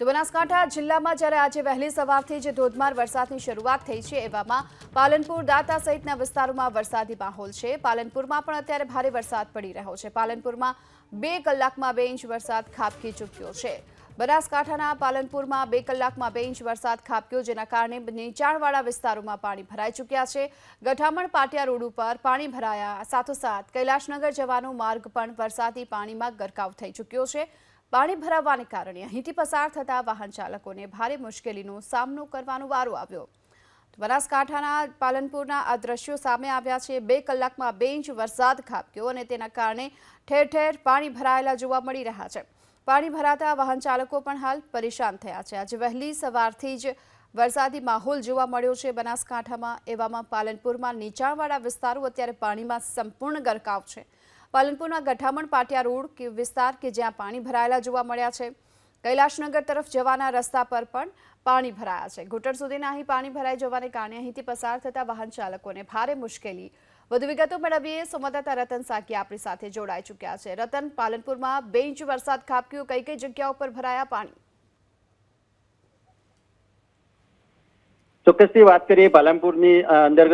તો બનાસકાંઠા જિલ્લામાં જ્યારે આજે વહેલી સવારથી જે ધોધમાર વરસાદની શરૂઆત થઈ છે, એવામાં પાલનપુર, દાતા સહિતના વિસ્તારોમાં વરસાદી માહોલ છે. પાલનપુરમાં પણ અત્યારે ભારે વરસાદ પડી રહ્યો છે. પાલનપુરમાં બે કલાકમાં બે ઇંચ વરસાદ ખાબકી ચૂક્યો છે. બનાસકાંઠાના પાલનપુરમાં બે કલાકમાં બે ઇંચ વરસાદ ખાબક્યો, જેના કારણે નીચાણવાળા વિસ્તારોમાં પાણી ભરાઈ ચૂક્યા છે. ગઠામણ પાટિયા રોડ ઉપર પાણી ભરાયા. સાથોસાથ કૈલાશનગર જવાનો માર્ગ પણ વરસાદી પાણીમાં ગરકાવ થઈ ચૂક્યો છે. પાણી ભરાવાને કારણે અહીંથી પસાર થતા વાહન ચાલકોને ભારે મુશ્કેલીનો સામનો કરવાનો વારો આવ્યો. બનાસકાંઠાના પાલનપુરના આ દ્રશ્યો સામે આવ્યા છે. બે કલાકમાં બે ઇંચ વરસાદ ખાબક્યો અને તેના કારણે ઠેર ઠેર પાણી ભરાયેલા જોવા મળી રહ્યા છે. પાણી ભરાતા વાહન ચાલકો પણ હાલ પરેશાન થયા છે. આજે વહેલી સવારથી જ વરસાદી માહોલ જોવા મળ્યો છે બનાસકાંઠામાં. એવામાં પાલનપુરમાં નીચાણવાળા વિસ્તારો અત્યારે પાણીમાં સંપૂર્ણ ગરકાવ છે. પાલનપુરના ગઠામણ પાટિયા રોડ કે વિસ્તાર કે જ્યાં પાણી ભરાયેલા જોવા મળ્યા છે. કૈલાશનગર તરફ જવાના રસ્તા પર પણ પાણી ભરાયા છે. ઘૂંટણ સુધીના અહીં પાણી ભરાઈ જવાને કારણે અહીંથી પસાર થતા વાહન ચાલકોને ભારે મુશ્કેલી. વધુ વિગતો મેળવીએ. સંવાદદાતા રતન સાકી આપણી સાથે જોડાઈ ચૂક્યા છે. રતન, પાલનપુરમાં બે ઇંચ વરસાદ ખાબક્યો. કઈ કઈ જગ્યાઓ પર ભરાયા પાણી? ચોક્કસથી વાત કરીએ, પાલનપુરની અંદર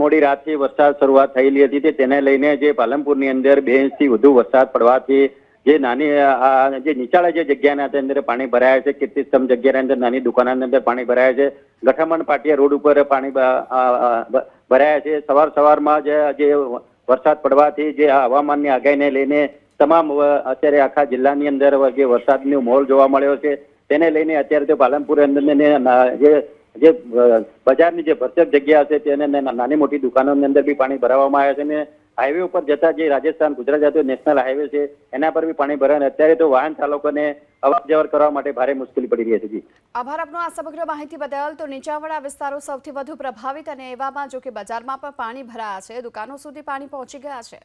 મોડી રાતથી વરસાદ શરૂઆત થયેલી હતી તેને લઈને જે પાલનપુરની અંદર બે ઇંચથી વધુ વરસાદ પડવાથી જે નાની જે નીચાળા જે જગ્યાના અંદર પાણી ભરાયા છે સમ જગ્યાની અંદર, નાની દુકાનોની અંદર પાણી ભરાયા છે, ગઠામણ પાટિયા રોડ ઉપર પાણી ભરાયા છે, સવાર સવારમાં જે વરસાદ પડવાથી જે હવામાનની આગાહીને લઈને તમામ અત્યારે આખા જિલ્લાની અંદર જે વરસાદનો માહોલ જોવા મળ્યો છે, તેને લઈને અત્યારે તો પાલનપુર અંદર જે જે બજારની જે ભરચક જગ્યા છે તેને નાની મોટી દુકાનોની અંદર બી પાણી ભરાવવામાં આવ્યા છે ને હાઈવે ઉપર જતા જે રાજસ્થાન, ગુજરાત જતો નેશનલ હાઈવે છે, એના પર બી પાણી ભરાય અત્યારે તો વાહન ચાલકોને અવર કરવા માટે ભારે મુશ્કેલી પડી રહી છે જી. આભાર આપનો આ સમગ્ર માહિતી બદલ. તો નીચાણવાળા વિસ્તારો સૌથી વધુ પ્રભાવિત અને એવામાં જો કે બજારમાં પણ પાણી ભરાયા છે, દુકાનો સુધી પાણી પહોંચી ગયા છે.